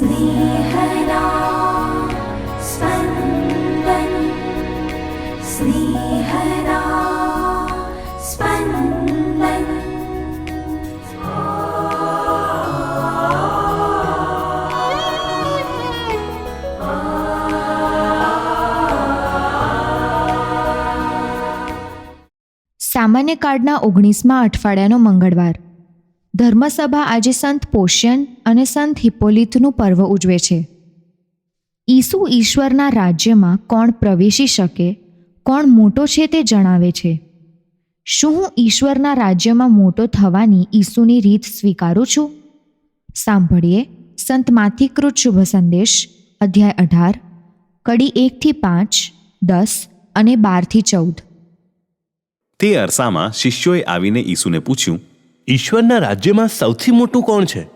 स्नेहदा स्पन्दन् स्नेहदा स्पन्दन् સામાન્ય કાર્ડના ઓગણીસમાં અઠવાડિયાનો મંગળવાર ધર્મસભા આજે સંત પોષ્યન અને સંત હિપોલિતનું પર્વ ઉજવે છે. ઈસુ ઈશ્વરના રાજ્યમાં કોણ પ્રવેશી શકે, કોણ મોટો છે તે જણાવે છે. શું હું ઈશ્વરના રાજ્યમાં મોટો થવાની ઈસુની રીત સ્વીકારું છું? સાંભળીએ સંત માથિકૃત શુભ સંદેશ, અધ્યાય અઢાર, કડી એકથી પાંચ, દસ અને બારથી ચૌદ. તે અરસામાં શિષ્યોએ આવીને ઈસુને પૂછ્યું ઈશ્વરના રાજ્યમાં સૌથી મોટું કોણ છે?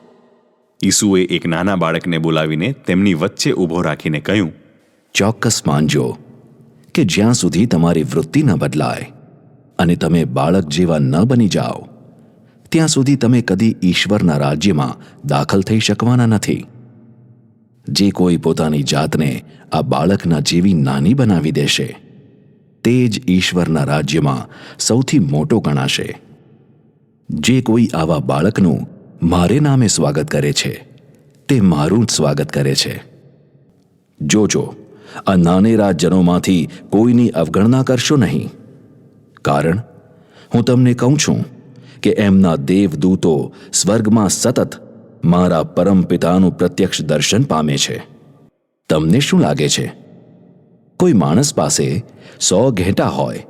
ઈસુએ એક નાના બાળકને બોલાવીને તેમની વચ્ચે ઊભો રાખીને કહ્યું ચોક્કસ માનજો કે જ્યાં સુધી તમારી વૃત્તિ ન બદલાય અને તમે બાળક જેવા ન બની જાઓ ત્યાં સુધી તમે કદી ઈશ્વરના રાજ્યમાં દાખલ થઈ શકવાના નથી. જે કોઈ પોતાની જાતને આ બાળકના જેવી નાની બનાવી દેશે તે જ ઈશ્વરના રાજ્યમાં સૌથી મોટો ગણાશે. જે કોઈ આવા બાળકનું મારે નામે સ્વાગત કરે છે, તે મારું જ સ્વાગત કરે છે. જોજો, આ નાનેરા જનોમાંથી કોઈની અવગણના કરશો નહીં. કારણ, હું તમને કહું છું કે એમના દેવદૂતો સ્વર્ગમાં સતત મારા પરમ પિતાનું પ્રત્યક્ષ દર્શન પામે છે. તમને શું લાગે છે? કોઈ માણસ પાસે સો ઘેટા હોય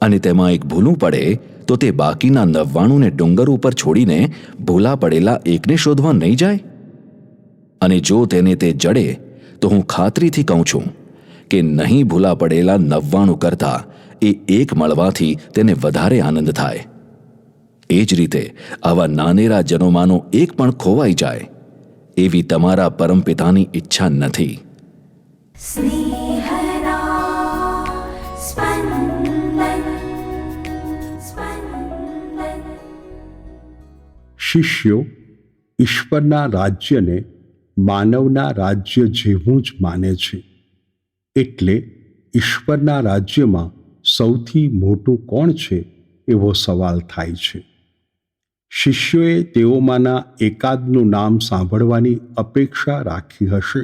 અને તેમાં એક ભૂલું પડે તો તે બાકીના નવ્વાણુંને ડુંગર ઉપર છોડીને ભૂલા પડેલા એકને શોધવા નહીં જાય? અને જો તેને તે જડે, તો હું ખાતરીથી કહું છું કે નહીં ભૂલા પડેલા નવ્વાણું કરતા એ એક મળવાથી તેને વધારે આનંદ થાય. એ જ રીતે આવા નાનેરા જનોમાંનો એક પણ ખોવાઈ જાય, એવી તમારા પરમપિતાની ઈચ્છા નથી. શિષ્યો ઈશ્વરના રાજ્યને માનવના રાજ્ય જેવું જ માને છે. એટલે ઈશ્વરના રાજ્યમાં સૌથી મોટું કોણ છે એવો સવાલ થાય છે. શિષ્યોએ તેઓમાંના એકાદનું નામ સાંભળવાની અપેક્ષા રાખી હશે.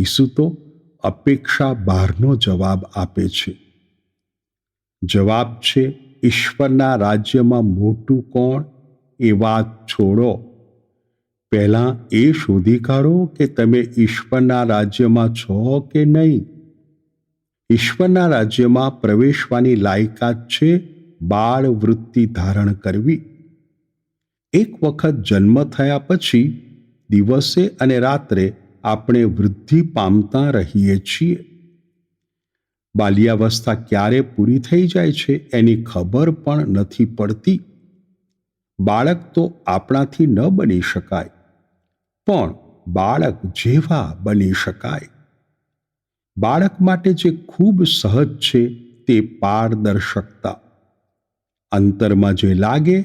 ઈસુ તો અપેક્ષા બહારનો જવાબ આપે છે. જવાબ છે, ઈશ્વરના રાજ્યમાં મોટું કોણ એ વાત છોડો. પહેલાં એ શોધી કાઢો કે તમે ઈશ્વરના રાજ્યમાં છો કે નહીં. ઈશ્વરના રાજ્યમાં પ્રવેશવાની લાયકાત છે બાળ વૃત્તિ ધારણ કરવી. એક વખત જન્મ થયા પછી દિવસે અને રાત્રે આપણે વૃદ્ધિ પામતા રહીએ છીએ. બાલ્યાવસ્થા ક્યારે પૂરી થઈ જાય છે એની ખબર પણ નથી પડતી. બાળક તો આપણાથી ન બની શકાય, પણ બાળક જેવા બની શકાય. બાળક માટે જે ખૂબ સહજ છે તે પારદર્શકતા. અંતરમાં જે લાગે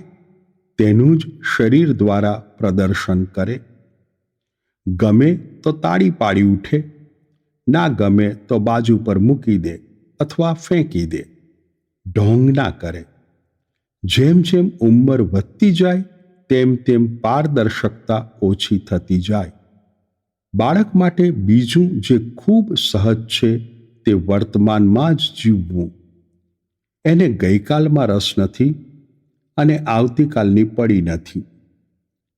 તેનું જ શરીર દ્વારા પ્રદર્શન કરે. ગમે તો તાળી પાડી ઉઠે, ના ગમે તો બાજુ પર મૂકી દે અથવા ફેંકી દે. ઢોંગ ના કરે. જેમ જેમ ઉંમર વધતી જાય, તેમ તેમ પારદર્શકતા ઓછી થતી જાય. બાળક માટે બીજું જે ખૂબ સહજ છે, તે વર્તમાનમાં જ જીવવું. એને ગઈકાલમાં રસ નથી અને આવતીકાલની પડી નથી.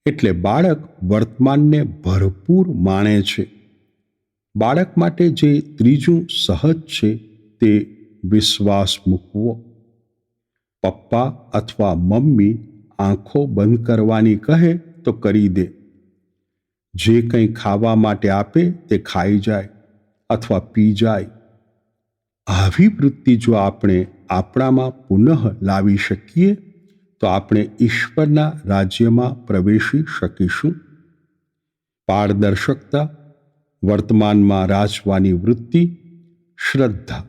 એટલે બાળક વર્તમાનને ભરપૂર માણે છે. બાળક માટે જે ત્રીજું સહજ છે, તે વિશ્વાસ મૂકવો. પપ્પા અથવા મમ્મી આંખો બંધ કરવાની કહે તો કરી દે. જે કંઈ ખાવા માટે આપે તે ખાઈ જાય અથવા પી જાય. આવી વૃત્તિ જો આપણે આપણામાં પુનઃ લાવી શકીએ તો આપણે ઈશ્વરના રાજ્યમાં પ્રવેશી શકીશું. પારદર્શકતા, વર્તમાનમાં રાજવાની વૃત્તિ, શ્રદ્ધા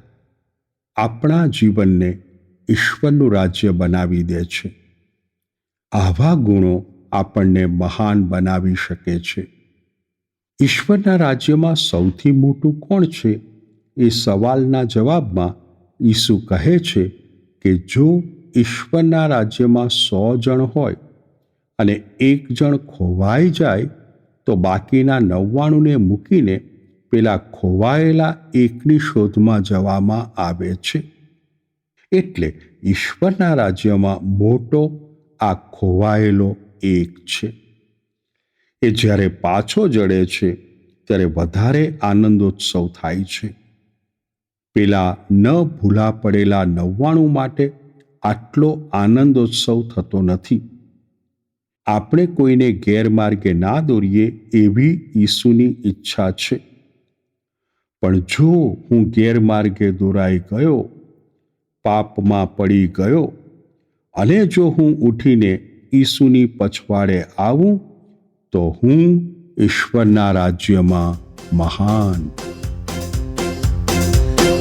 આપણા જીવનને ઈશ્વરનું રાજ્ય બનાવી દે છે. આવા ગુણો આપણને મહાન બનાવી શકે છે. ઈશ્વરના રાજ્યમાં સૌથી મોટું કોણ છે? એ સવાલના જવાબમાં ઈસુ કહે છે કે જો ઈશ્વરના રાજ્યમાં સો જણ હોય અને એક જણ ખોવાઈ જાય, તો બાકીના નવ્વાણુંને મૂકીને પેલા ખોવાયેલા એકની શોધમાં જવામાં આવે છે. એટલે ઈશ્વરના રાજ્યમાં મોટો આ ખોવાયેલો એક છે. એ જ્યારે પાછો જડે છે, ત્યારે વધારે આનંદોત્સવ થાય છે. પેલા ન ભૂલા પડેલા નવ્વાણું માટે આટલો આનંદોત્સવ થતો નથી. આપણે કોઈને ગેરમાર્ગે ના દોરીએ એવી ઈસુની ઈચ્છા છે. પણ જો હું ગેરમાર્ગે દોરાઈ ગયો પાપમાં પડી ગયો. અને જો હું ઉઠીને ઈસુની પછવાડે આવું, તો હું ઈશ્વરના રાજ્યમાં મહાન.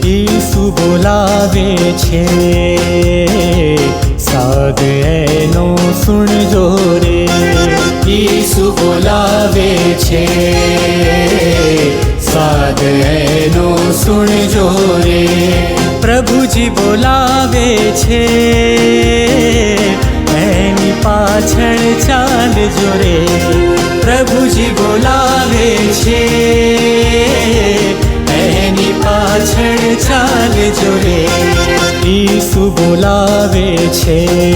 ઈસુ બોલાવે છે સાદ એનો સુણજો રે. ઈસુ બોલાવે છે સાદ એનો સુણજો રે. પ્રભુજી બોલાવે છે. એની પાછળ ચાલજો રે. પ્રભુજી બોલાવે છે. એની પાછળ ચાલજો રે. ઈસુ બોલાવે છે.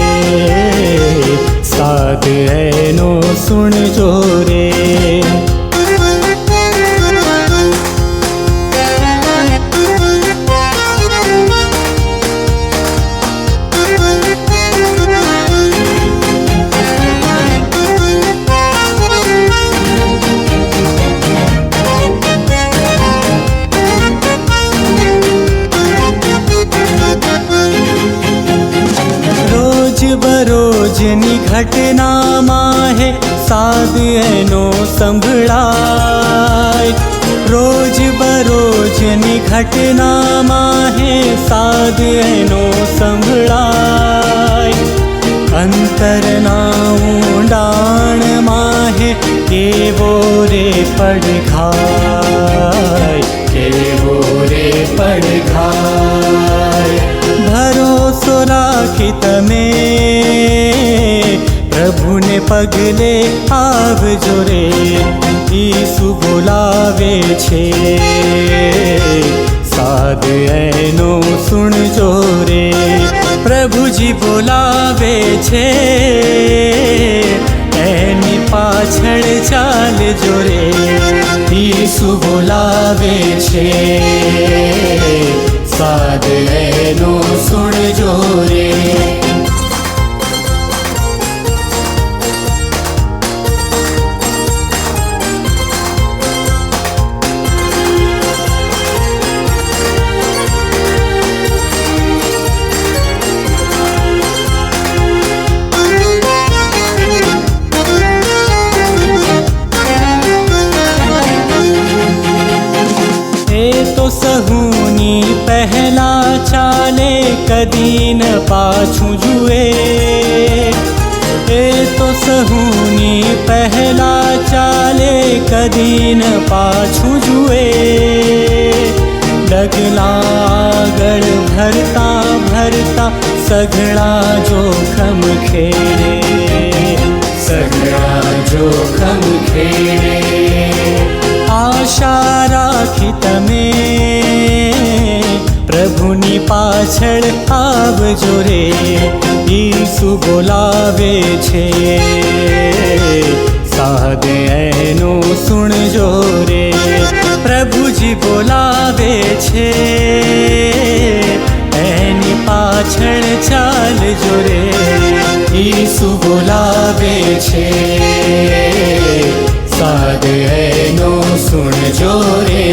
સાદ એનો સુણજો રે. બરોજની ઘટનામાં હે સાદ એનો સંભળાય. રોજ બરોજની ઘટનામાં હે સાદ એનો સંભળાય. અંતરના ઊંડાણમાં હે કેવો રે પડઘાય. કેવો રે પડઘાય. ભરોસો રાખી તમે પગલે આવજો રે, ઈસુ બોલાવે છે. સાદ એનો સુણજો રે, પ્રભુજી બોલાવે છે. એની પાછળ ચાલજો રે, ઈસુ બોલાવે છે. સાદ એનો તો સહુની પહેલા ચાલે કદી ન પાછું જુએ એ તો સહુની પહેલા ચાલે કદી ન પાછું જુએ ડગલા આગળ ભરતા ભરતા સઘળા જોખમ ખેડે સઘળા જોખમ ખેડે આશા રાખી તમે. પ્રભુની પાછળ આવજો રે, ઈસુ બોલાવે છે. સાદ એનો સુણજો રે, પ્રભુજી બોલાવે છે. એની પાછળ ચાલજો રે, ઈસુ બોલાવે છે. સુણજો રે.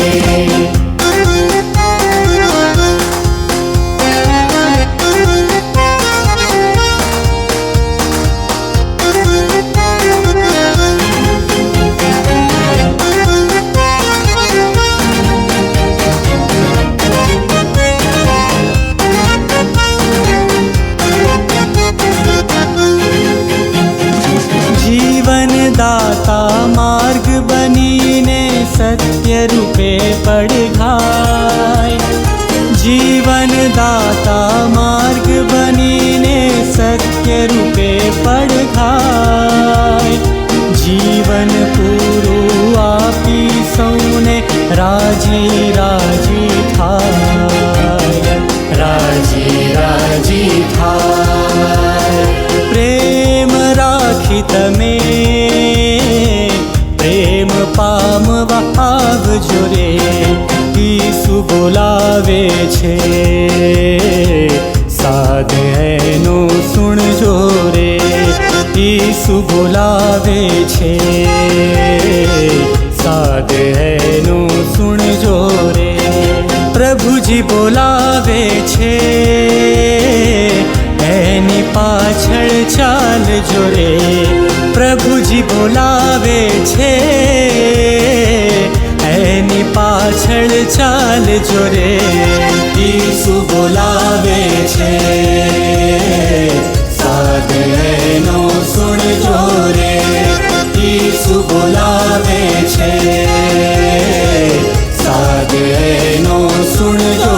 દાતા માર્ગ બનીને સત્ય રૂપે પડઘાય જીવન દાતા માર્ગ બનીને સત્ય રૂપે પડઘાય જીવન પૂરું આપી સૌને રાજી રાજી બોલાવે છે. સાદ એનું સુણજો રે, ઈસુ બોલાવે છે. સાદ એનું સુણજો રે, પ્રભુજી બોલાવે છે. એની પાછળ ચાલજો રે, પ્રભુજી બોલાવે છે. એની પાછળ ચાલ જોરે ઈસુ બોલાવે છે. સાથ એનો સુણજો રે, ઈસુ બોલાવે છે. સાથ એનો સુણજો